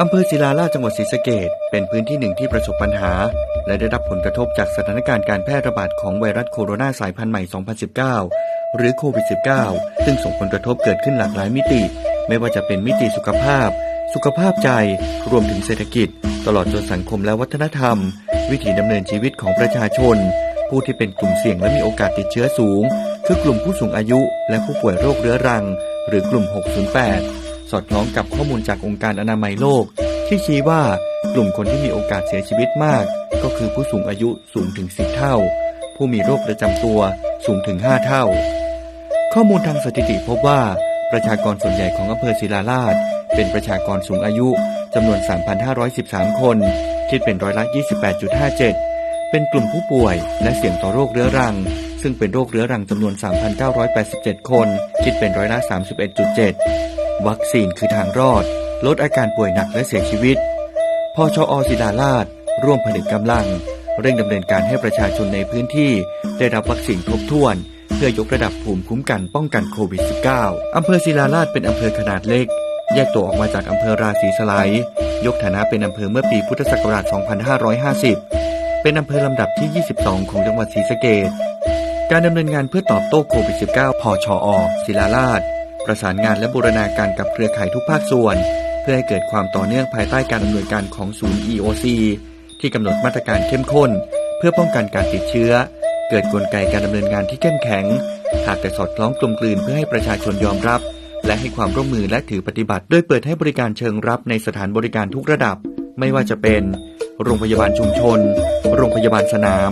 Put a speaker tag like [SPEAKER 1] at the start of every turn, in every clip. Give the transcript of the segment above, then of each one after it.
[SPEAKER 1] อำเภอศิลาลาจังหวัดศรีสะเกดเป็นพื้นที่หนึ่งที่ประสบปัญหา และได้รับผลกระทบจากสถานการณ์การแพร่ระบาดของไวรัสโคโรนาสายพันธุ์ใหม่ 2019 หรือโควิด -19 ซึ่งส่งผลกระทบเกิดขึ้นหลากหลายมิติ ไม่ว่าจะเป็นมิติสุขภาพ สุขภาพใจ รวมถึงเศรษฐกิจ ตลอดจนสังคมและวัฒนธรรม วิถีดำเนินชีวิตของประชาชน ผู้ที่เป็นกลุ่มเสี่ยงและมีโอกาสติดเชื้อสูง คือกลุ่มผู้สูงอายุ และผู้ป่วยโรคเรื้อรัง หรือกลุ่ม 608 อดคล้องกับข้อมูลจากองค์การอนามัยโลก ที่ชี้ว่ากลุ่มคนที่มีโอกาสเสียชีวิตมาก ก็คือผู้สูงอายุสูงถึง 10 เท่า ผู้มีโรคประจำตัวสูงถึง 5 เท่า ข้อมูลทางสถิติพบว่า ประชากรส่วนใหญ่ของอำเภอศิลาลาดเป็นประชากรสูงอายุจำนวน 3,513 คน คิดเป็นร้อยละ 28.57 เป็นกลุ่มผู้ป่วยและเสี่ยงต่อโรคเรื้อรัง ซึ่งเป็นโรคเรื้อรังจำนวน 3,987 คน คิดเป็นร้อยละ 31.7 วัคซีนคือทางรอด ลดอาการป่วยหนักและเสียชีวิตพชอศิลาลาดร่วมผนึกกำลัง เร่งดำเนินการให้ประชาชนในพื้นที่ ได้รับวัคซีนครบถ้วน เพื่อยกระดับภูมิคุ้มกันป้องกันโควิด -19 อำเภอศิลาลาดเป็นอำเภอขนาดเล็ก แยกตัวออกมาจากอำเภอราศีสไลยยกฐานะเป็นอำเภอเมื่อปีพุทธศักราช 2550 เป็นอำเภอลำดับที่ 22 ของจังหวัดศรีสะเกษการดำเนินงานเพื่อตอบโต้โควิด -19 พชอศิลาลาด ประสานงานและบูรณาการกับเครือข่ายทุกภาคส่วน เพื่อให้เกิดความต่อเนื่องภายใต้การดำเนินการของศูนย์ EOC ที่กำหนดมาตรการเข้มข้น เพื่อป้องกันการติดเชื้อ เกิดกลไกการดำเนินงานที่เข้มแข็ง หากแต่สอดคล้องกลมกลืนเพื่อให้ประชาชนยอมรับ และให้ความร่วมมือและถือปฏิบัติโดยเปิดให้บริการเชิงรับในสถานบริการทุกระดับ ไม่ว่าจะเป็น โรงพยาบาลชุมชน โรงพยาบาลสนาม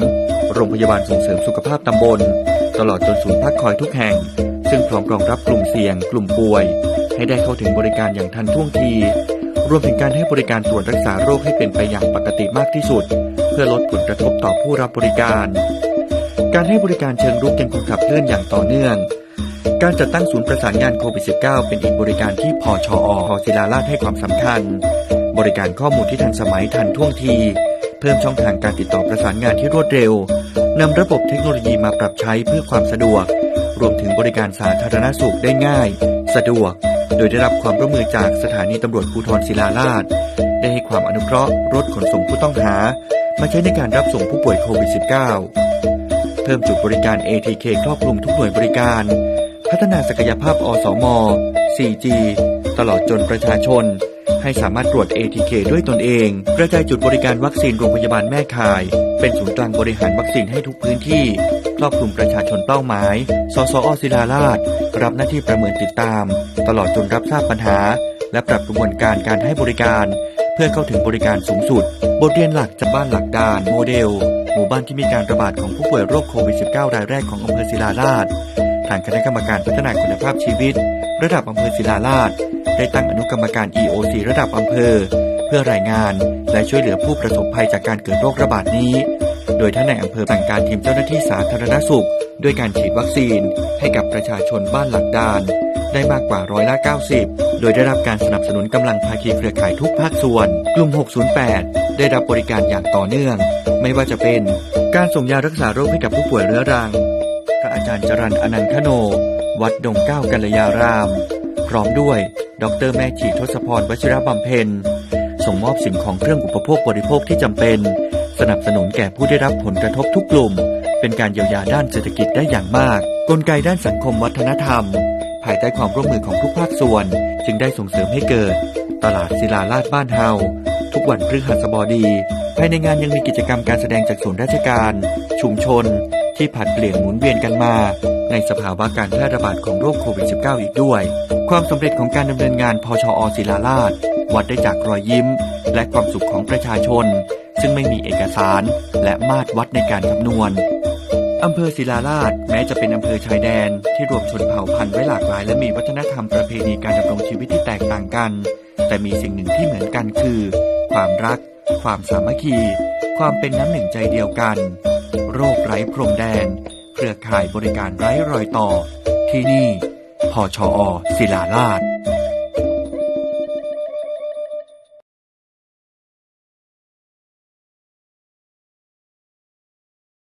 [SPEAKER 1] โรงพยาบาลส่งเสริมสุขภาพตำบล ตลอดจนศูนย์พักคอยทุกแห่ง ซึ่งพร้อมรองรับกลุ่มเสี่ยง กลุ่มป่วย ให้ได้เข้าถึงบริการอย่างทันท่วงที รวมถึงการให้บริการตรวจรักษาโรคให้เป็นไปอย่างปกติมากที่สุด เพื่อลดผลกระทบต่อผู้รับบริการ การให้บริการเชิงรุกยังคงขับเคลื่อนอย่างต่อเนื่องการจัดตั้งศูนย์ประสานงานโควิด -19 เป็นอีกบริการที่พชอพศิลาราชให้ความสำคัญ บริการข้อมูลที่ทันสมัยทันท่วงที เพิ่มช่องทางการติดต่อประสานงานที่รวดเร็วนำระบบเทคโนโลยีมาปรับใช้เพื่อความสะดวก รวมถึงบริการสาธารณสุขได้ง่าย สะดวก โดยได้รับความร่วมมือจากสถานีตำรวจภูธรศิลาราชได้ให้ความอนุเคราะห์รถขนส่งผู้ต้องหา มาใช้ในการรับส่งผู้ป่วยโควิด -19 เพิ่มจุดบริการ ATK ครอบคลุมทุกหน่วยบริการ พัฒนาศักยภาพอสอม 4G ตลอดจนประชาชน ให้สามารถตรวจ ATK ด้วยตนเอง กระจายจุดบริการวัคซีนโรงพยาบาลแม่ข่าย เป็นศูนย์กลางบริหารวัคซีนให้ทุกพื้นที่ รอบคลุมประชาชนเป้าหมาย สสอศิลาราชรับหน้าที่ประเมินติดตาม ตลอดจนรับทราบปัญหา และปรับกระบวนการการให้บริการ เพื่อเข้าถึงบริการสูงสุด บทเรียนหลักจากบ้านหลักดานโมเดล หมู่บ้านที่มีการระบาดของผู้ป่วยโรคโควิด -19 รายแรกของอำเภอศิลาราชทางคณะกรรมการพัฒนาคุณภาพชีวิต ระดับอำเภอศิลาราชได้ตั้งอนุกรรมการ EOC ระดับอำเภอ เพื่อรายงาน และช่วยเหลือผู้ประสบภัยจากการเกิดโรคระบาดนี้ ดยท่านในอำเภอสั่งการทีมเจ้าหน้าที่สาธารณสุข ด้วยการฉีดวัคซีน ให้กับประชาชนบ้านหลักดาน ได้มากกว่าร้อยละ 90 โดยได้รับการสนับสนุนกำลังภาคีเครือข่ายทุกภาคส่วน กลุ่ม 608 ได้รับบริการอย่างต่อเนื่อง ไม่ว่าจะเป็น การส่งยารักษาโรคให้กับผู้ป่วยเรื้อรัง พระอาจารย์จรันอนันทโน วัดดงเก้ากัลยาราม พร้อมด้วย ดรแม่ชีทศพรวชิระบำเพ็ญส่งมอบสิ่งของเครื่องอุปโภคบริโภคที่จำเป็น สนับสนุนแก่ผู้ได้รับผลกระทบทุกกลุ่ม เป็นการเยียวยาด้านเศรษฐกิจได้อย่างมาก กลไกด้านสังคมวัฒนธรรม ภายใต้ความร่วมมือของทุกภาคส่วน จึงได้ส่งเสริมให้เกิด ตลาดศิลาลาดบ้านเฮาทุกวันพฤหัสบดี ภายในงานยังมีกิจกรรมการแสดงจากส่วนราชการ ชุมชน ที่ผัดเปลี่ยนหมุนเวียนกันมา ในสภาวะการแพร่ระบาดของโรคโควิด -19 อีกด้วย ความสำเร็จของการดำเนินงานพชอศิลาราชวัดได้จากรอยยิ้ม และความสุขของประชาชน ซึ่งไม่มีเอกสารและมาตรวัดในการคำนวณอำเภอศิลาราชแม้จะเป็นอำเภอชายแดน ที่รวมชนเผ่าพันธุ์ไว้หลากหลาย และมีวัฒนธรรมประเพณีการดำรงชีวิตที่แตกต่างกัน แต่มีสิ่งหนึ่งที่เหมือนกันคือ ความรัก ความสามัคคี ความเป็นน้ำหนึ่งใจเดียวกัน โรคไร้พรมแดน เครือข่ายบริการไร้รอยต่อ ที่นี่พชอศิลาราช